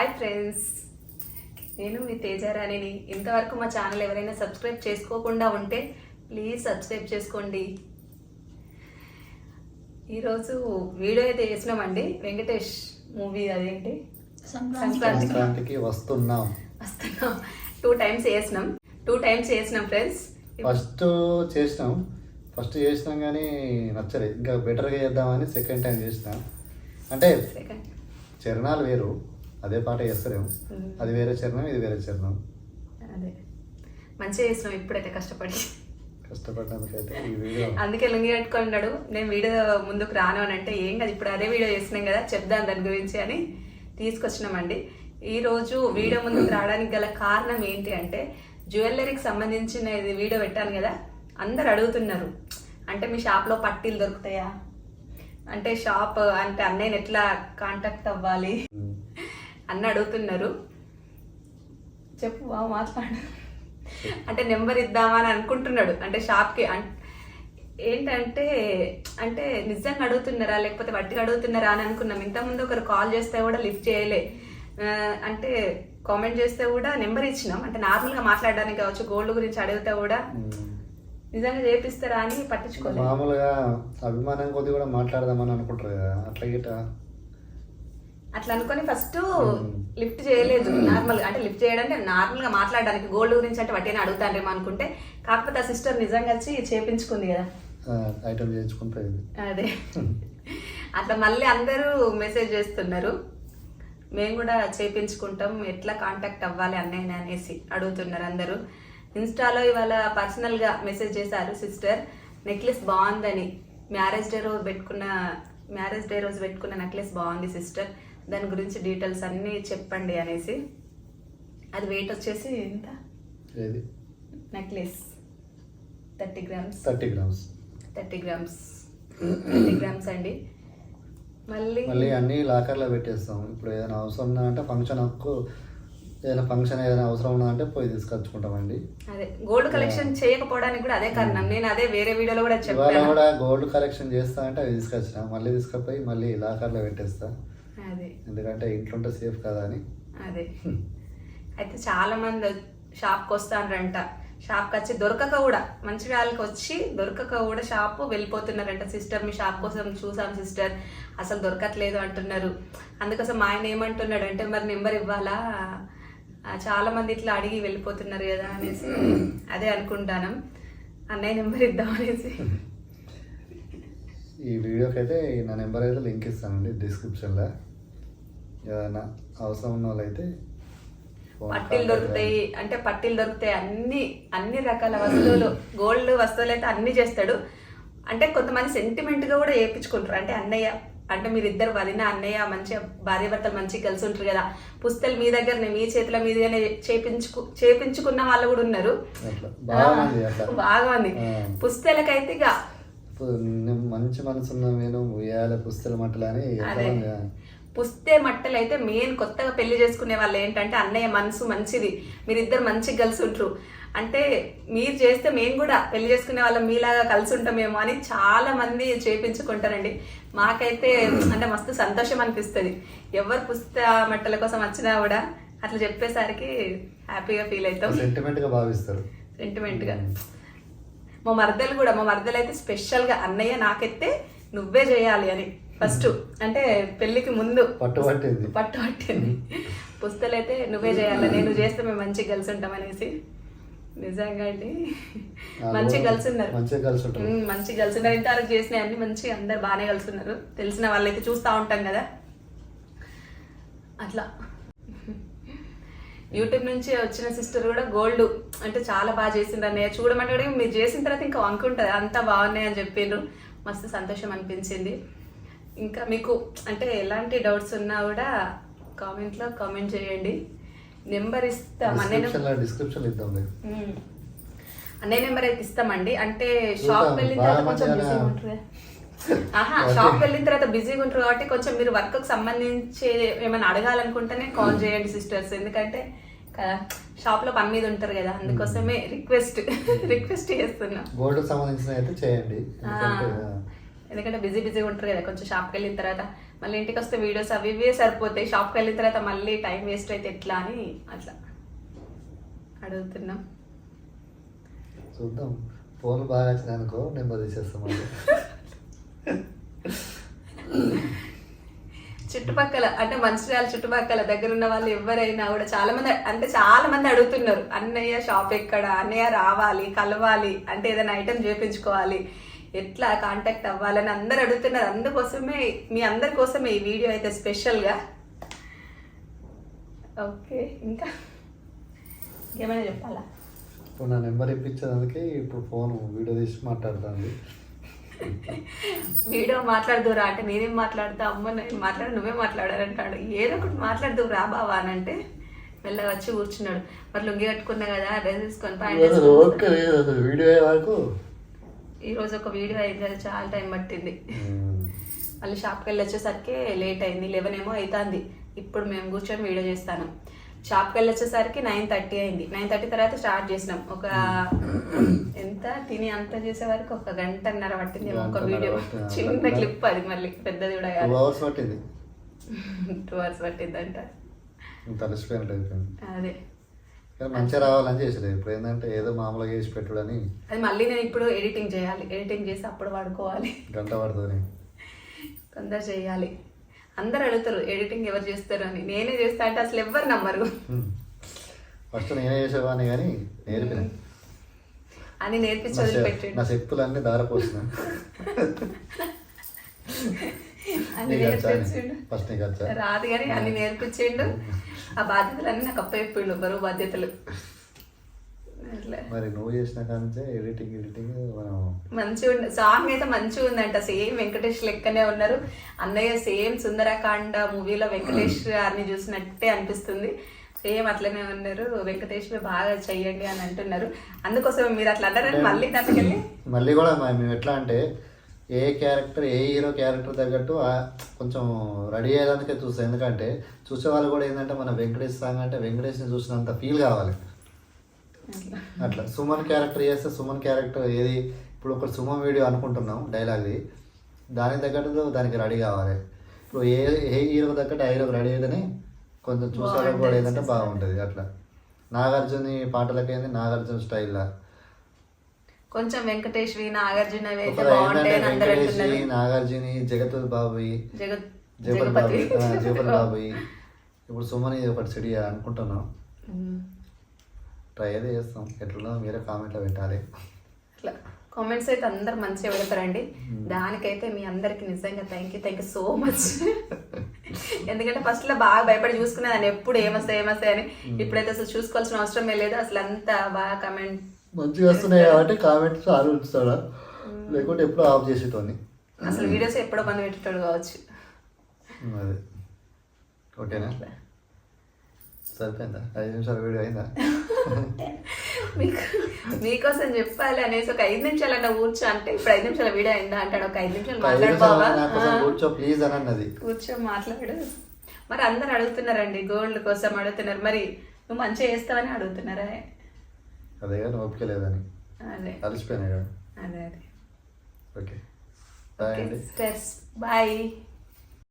Hi friends నేను మీ తేజారాణిని ఇంతవరకు మా ఛానల్ ఎవరైనా సబ్స్క్రైబ్ చేసుకోకుండా ఉంటే ప్లీజ్ సబ్స్క్రైబ్ చేసుకోండి. ఈరోజు వీడియో అయితే చేసినామండి. వెంకటేష్ మూవీ అదేంటి? సంక్రాంతి. సంక్రాంతికి వస్తున్నాం. వస్తున్నాం. టూ టైమ్స్ చేసినాం. టూ టైమ్స్ చేసినాం ఫ్రెండ్స్ ఫస్ట్ చేసినాం. ఫస్ట్ చేసినాం కానీ నచ్చలేదు ఇంకా బెటర్గా చేద్దామని సెకండ్ టైం చేసినాం. అంటే చరణాలు వేరు. అదే పాట చేస్తారేమో అది వేరే చరణం ఇది వేరే చరణం. అదే. మంచిగా చేసినాం ఇప్పుడైతే కష్టపడి. కష్టపడడానికైతే ఈ వీడియో. అందుకే లుంగి కట్టుకున్నాడు. నేను వీడియో ముందుకు రాను అని అంటే ఏం కదా. ఇప్పుడు అదే వీడియో చేస్తున్నాం కదా చెప్దాం దాని గురించి అని తీసుకొచ్చినామండి. ఈ రోజు వీడియో ముందుకు రావడానికి గల కారణం ఏంటి అంటే జ్యువెలరీకి సంబంధించిన ఇది వీడియో పెట్టాను కదా అందరు అడుగుతున్నారు. అంటే మీ షాప్లో పట్టీలు దొరుకుతాయా? అంటే షాప్ అంటే అన్నయ్యని ఎట్లా కాంటాక్ట్ అవ్వాలి? అన్న అడుగుతున్నారు. చెప్పు బావ మాట్లాడు. అంటే నెంబర్ ఇద్దామా అని అనుకుంటున్నాడు. అంటే షాప్కి ఏంటంటే అంటే నిజంగా అడుగుతున్నారా లేకపోతే వట్టిగా అడుగుతున్నారా అని అనుకున్నాం. ఇంతకుముందు ఒకరు కాల్ చేస్తే కూడా లిఫ్ట్ చేయలే. అంటే కామెంట్ చేస్తే కూడా నెంబర్ ఇచ్చినాం. అంటే నార్మల్గా మాట్లాడడానికి కావచ్చు గోల్డ్ గురించి అడిగితే కూడా నిజంగా చేపిస్తారా అని పట్టించుకోలేదు. మామూలుగా అభిమానం కొద్ది కూడా మాట్లాడదామని అనుకుంటారు కదా. అట్లా గిట్ట అట్లా అనుకొని ఫస్ట్ లిఫ్ట్ చేయలేదు. నార్మల్ అంటే లిఫ్ట్ చేయడానికి నార్మల్గా మాట్లాడడానికి గోల్డ్ గురించి అంటే వట్టిని అడుగుతానేమో అనుకుంటే కాకపోతే ఆ సిస్టర్ నిజంగా వచ్చి చేపించుకుంది కదా. ఐటమ్ చేయించుకుంటుంది. అదే. అట్లా మళ్ళీ అందరూ మెసేజ్ చేస్తున్నారు. మేము కూడా చేపించుకుంటాం ఎట్లా కాంటాక్ట్ అవ్వాలి అన్నయ్య అనేసి అడుగుతున్నారు అందరూ. ఇన్స్టాలో ఇవాళ పర్సనల్గా మెసేజ్ చేశారు సిస్టర్ నెక్లెస్ బాగుందని. మ్యారేజ్ డే రోజు పెట్టుకున్న మ్యారేజ్ డే రోజు పెట్టుకున్న నెక్లెస్ బాగుంది సిస్టర్ దాని గురించి డీటెయిల్స్ అన్నీ చెప్పండి అనేసి. అది వెయిట్ వచ్చేసి ఎంత? Necklace thirty grams. Thirty grams. Thirty grams. Thirty grams అండి. మళ్ళీ? మళ్ళీ అన్ని లాకర్లో పెట్టేస్తాం. ఇప్పుడు ఏదైనా అవసరం ఉన్నా అంటే ఫంక్షన్ హక్కు ఏదైనా ఫంక్షన్ ఏదైనా అవసరం ఉన్నా అంటే పోయి తీసుకొచ్చుకుంటామండి. అదే గోల్డ్ కలెక్షన్ చేయకపోవడానికి కూడా అదే కారణం. నేను అదే వేరే వీడియోలో కూడా చెప్పాను. కూడా గోల్డ్ కలెక్షన్ చేస్తా అంటే అవి తీసుకొచ్చిన. మళ్ళీ తీసుకుపోయి మళ్ళీ లాకర్లో పెట్టేస్తా. అదే. ఎందుకంటే ఇంట్లో సేఫ్ కదా అని. అదే. అయితే చాలా మంది షాప్కి వస్తారంట షాప్కి వచ్చి దొరకక కూడా. మంచి వాళ్ళకి వచ్చి దొరకక కూడా షాప్ వెళ్ళిపోతున్నారంట. సిస్టర్ మీ షాప్ కోసం చూసాం సిస్టర్. అసలు దొరకట్లేదు అంటున్నారు. అందుకోసం మా ఆయన ఏమంటున్నాడు అంటే మరి నెంబర్ ఇవ్వాలా? చాలా మంది ఇట్లా అడిగి వెళ్ళిపోతున్నారు కదా అనేసి. అదే అనుకుంటాను. అన్నయ్య నెంబర్ ఇద్దాం అనేసి. ఈ వీడియోకి అయితే నా నెంబర్ అయితే లింక్ ఇస్తానండి డిస్క్రిప్షన్లో. ఏదైనా అవసరం ఉన్న వాళ్ళైతే పట్టీలు దొరుకుతాయి అంటే పట్టీలు దొరుకుతాయి అన్ని అన్ని రకాల వస్తువులు గోల్డ్ వస్తువులు అయితే అన్ని చేస్తాడు. అంటే కొంతమంది సెంటిమెంట్గా కూడా చేయించుకుంటారు. అంటే అన్నయ్య అంటే మీరిద్దరు వదిన అన్నయ్య మంచిగా భార్య భర్తలు మంచిగా కలిసి ఉంటారు కదా. పుస్తలు మీ దగ్గరనే మీ చేతుల మీదనే చేపించుకు చేపించుకున్న వాళ్ళు కూడా ఉన్నారు. బాగా ఆ. పుస్తలకైతే ఇక మంచి మనసు ఉన్న నేను ఉయ్యాల పుస్తల మట్టలు అని పుస్తే మట్టలు అయితే మెయిన్ కొత్తగా పెళ్ళి చేసుకునే వాళ్ళు ఏంటంటే అన్నయ్య మనసు మంచిది. మీరిద్దరు మంచిగా కలిసి ఉంటారు. అంటే మీరు చేస్తే మేము కూడా పెళ్ళి చేసుకునే వాళ్ళం మీలాగా కలిసి ఉంటామేమో అని చాలా మంది చేపించుకుంటారండి. మాకైతే అంటే మస్తు సంతోషం అనిపిస్తుంది. ఎవరు పుస్త మట్టల కోసం వచ్చినా కూడా అట్లా చెప్పేసరికి హ్యాపీగా ఫీల్ అవుతాం. సెంటిమెంట్గా భావిస్తారు. సెంటిమెంట్గా. మా మరదలు కూడా మా మరదలు అయితే స్పెషల్గా అన్నయ్య నాకైతే నువ్వే చేయాలి అని. ఫస్ట్ అంటే పెళ్ళికి ముందు. పట్టు పట్టింది. పట్టు పట్టింది. పుస్తలు అయితే నువ్వే చేయాలి నేను చేస్తే మేము మంచిగా కలిసి ఉంటాం అనేసి నిజంగా అండి. మంచిగా కలిసి ఉన్నారు. మంచిగా కలిసి ఉంటారు. మంచిగా కలిసి ఉన్నారు. ఇంతవరకు చేసిన అన్ని మంచిగా అందరు బాగానే కలిసి ఉన్నారు. తెలిసిన వాళ్ళైతే చూస్తూ ఉంటాం కదా. అట్లా. యూట్యూబ్ నుంచి వచ్చిన సిస్టర్ కూడా గోల్డ్ అంటే చాలా బాగా చేసిండ్రు అన్నయ్య. చూడమంటే కూడా మీరు చేసిన తర్వాత ఇంకా వంక ఉంటుంది. అంతా బాగున్నాయి అని చెప్పిండ్రు మస్తు సంతోషం అనిపించింది. ఇంకా మీకు అంటే ఎలాంటి డౌట్స్ ఉన్నా కూడా కామెంట్లో కామెంట్ చేయండి. నెంబర్ ఇస్తాం. అన్నయ్య నెంబర్ అయితే ఇస్తామండి. అంటే. షాప్ వెళ్ళిన తర్వాత కొంచెం ఆహా షాప్ వెళ్ళిన తర్వాత బిజీగా ఉంటారు కాబట్టి కొంచెం మీరు వర్క్కి సంబంధించి ఏమైనా అడగాలనుకుంటేనే కాల్ చేయండి సిస్టర్స్ ఎందుకంటే షాప్లో పని మీద ఉంటారు కదా అందుకోసమే రిక్వెస్ట్ రిక్వెస్ట్ చేస్తున్నా. గోల్డ్ సంబంధించిన అయితే చేయండి. ఎందుకంటే బిజీ బిజీగా ఉంటారు కదా కొంచెం షాప్కి వెళ్ళిన తర్వాత. మళ్ళీ ఇంటికి వస్తే వీడియోస్ అవి ఇవే సరిపోతాయి. షాప్కి వెళ్ళిన తర్వాత మళ్ళీ టైం వేస్ట్ అయితే ఎట్లా అని అట్లా అడుగుతున్నాం. చూద్దాం. ఫోన్ బాగా నెంబర్ తీసేస్తాం మళ్ళీ. చుట్టుపక్కల అంటే మంచిర్యాల చుట్టుపక్కల దగ్గర ఉన్న వాళ్ళు ఎవరైనా కూడా చాలా మంది అంటే చాలా మంది అడుగుతున్నారు అన్నయ్య షాప్ ఎక్కడ? అన్నయ్య రావాలి కలవాలి అంటే ఏదైనా ఐటెం చేపించుకోవాలి. ఎట్లా కాంటాక్ట్ అవ్వాలని అందరు అడుగుతున్నారు. అందుకోసమే మీ అందరి కోసమే ఈ వీడియో అయితే స్పెషల్గా ఓకే ఇంకా? ఇంకేమైనా చెప్పాలా? ఇప్పుడు నా నెంబర్ ఇప్పించేదానికి ఇప్పుడు ఫోన్ వీడియో తీసి మాట్లాడుతుంది. వీడియో మాట్లాడదురా అంటే నేనేం మాట్లాడతా? అమ్మ నేను మాట్లాడు నువ్వే మాట్లాడారంటాడు ఏదో ఒకటి మాట్లాడదు రా బావా అని అంటే మెల్లగా వచ్చి కూర్చున్నాడు. మరి లుంగి కట్టుకున్నా కదా డ్రెస్ తీసుకొని ప్యాంట్ ఈ రోజు ఒక వీడియో అయింది అది చాలా టైం పట్టింది. మళ్ళీ షాప్కి వెళ్ళి వచ్చేసరికి లేట్ అయింది లెవెన్ ఏమో అవుతుంది ఇప్పుడు మేము కూర్చొని వీడియో చేస్తాను. షాప్కి వెళ్ళి వచ్చేసరికి నైన్ థర్టీ అయింది. నైన్ థర్టీ తర్వాత స్టార్ట్ చేసినాం. ఒక ఎంత? తిని అంత చేసే వరకు ఒక గంటన్నర పట్టింది. ఒక వీడియో. చిన్న క్లిప్ అది మళ్ళీ. పెద్దది కూడా టూ కాదు అవర్స్ పట్టింది. టూ అవర్స్ పట్టిందంట. అదే. మంచిగా రావాలని చేసేది ఇప్పుడు ఏంటంటే ఏదో మామూలుగా చేసి పెట్టుడని అది మళ్ళీ నేను ఇప్పుడు ఎడిటింగ్ చేయాలి. ఎడిటింగ్ చేసి అప్పుడు వాడుకోవాలి. గంట పడుతుంది. తొందర చేయాలి. అందరు అడుగుతారు ఎడిటింగ్ ఎవరు చేస్తారు అని. నేనే చేస్తా అంటే అసలు ఎవ్వరు నమ్మరు. ఫస్ట్ నేనే చేసేవాడిని కానీ నేర్పిన. అని నేర్పించి వదిలిపెట్టిండు నా చెప్పులన్నీ దారపోసిన. అన్ని అని? నేర్పించిండు. ఫస్ట్ రాదు కానీ అన్ని నేర్పించిండు. ఆ బాధ్యతలన్నీ నాకు అప్పచెప్పిండు బరువు బాధ్యతలు. అట్లా. మరి నువ్వు చేసిన కానించే ఎడిటింగ్ ఎడిటింగ్ మనం మంచిగా ఉంది సాంగ్ అయితే మంచిగా ఉందంట. సేమ్ వెంకటేష్ లెక్కనే ఉన్నారు. అన్నయ్య సేమ్ సుందరకాండ మూవీలో వెంకటేష్ గారిని చూసినట్టే అనిపిస్తుంది. సేమ్ అట్లనే ఉన్నారు. వెంకటేష్ బాగా చెయ్యండి అని అంటున్నారు. అందుకోసం మీరు అట్లా అన్నారని మళ్ళీ దానికి మళ్ళీ కూడా మేము ఎట్లా అంటే ఏ క్యారెక్టర్ ఏ హీరో క్యారెక్టర్ తగ్గట్టు కొంచెం రెడీ అయ్యేదానికే చూస్తాం. ఎందుకంటే చూసే వాళ్ళు కూడా ఏంటంటే మన వెంకటేష్ సాంగ్ అంటే వెంకటేష్ని చూసినంత ఫీల్ కావాలి. అట్లా. సుమన్ క్యారెక్టర్ చేస్తే సుమన్ క్యారెక్టర్ ఏది? ఇప్పుడు ఒక సుమన్ వీడియో అనుకుంటున్నాం డైలాగ్ది దానికి తగ్గట్టు దానికి రెడీ కావాలి. ఇప్పుడు ఏ ఏ హీరో తగ్గట్టు ఆ హీరోకి రెడీ అయితేనే కొంచెం చూసే వాళ్ళకి కూడా ఏంటంటే బాగుంటుంది అట్లా. నాగార్జున పాటలకి ఏంది? నాగార్జున స్టైల్లా కొంచెం వెంకటేష్ వి నాగార్జున అంటున్నారు. నాగార్జుని జగత్ బాబుయి జగత్ జగపతి జగపతి. బాబు జగపతి బాబుయి ఇప్పుడు సుమన్ ఒకటి సిడి అనుకుంటున్నాం. ట్రై అయితే చేస్తాం. ఎట్లున్నా మీరే కామెంట్లో పెట్టాలి. అట్లా కామెంట్స్ అయితే అందరు మంచిగా పెడతారండి. దానికైతే మీ అందరికి నిజంగా thank you thank you so much ఎందుకంటే ఫస్ట్లో బాగా భయపడి చూసుకునేదాన్ని ఎప్పుడు ఏమొస్తాయి ఏమొస్తాయి అని ఇప్పుడైతే అసలు చూసుకోవాల్సిన అవసరం లేదు. అసలు అంత బాగా కమెంట్ మంచిగా వస్తున్నాయి కాబట్టి కామెంట్స్ ఆరు ఉంచుతాడా? లేకుంటే ఎప్పుడో ఆఫ్ చేసేటోని అసలు వీడియోస్ ఎప్పుడో పని పెట్టేటోడు కావచ్చు. అదే. ఓకేనా? సరిపోయిందా? ఐదు నిమిషాల వీడియో అయిందా? మీకు మీకోసం చెప్పాలి అనేసి ఒక ఐదు నిమిషాలన్నా కూర్చో అంటే ఇప్పుడు ఐదు నిమిషాల వీడియో అయిందా అంటాడు? ఒక ఐదు నిమిషాలు నిమిషాలు కోసం కూర్చో ప్లీజ్ అని అన్నది. కూర్చో మాట్లాడు. మరి అందరు అడుగుతున్నారండి గోల్డ్ కోసం అడుగుతున్నారు. మరి నువ్వు మంచిగా చేస్తావని అడుగుతున్నారా? అదే కానీ ఓపిక లేదని. అదే. అదే అదే. ఓకే. Bye bye.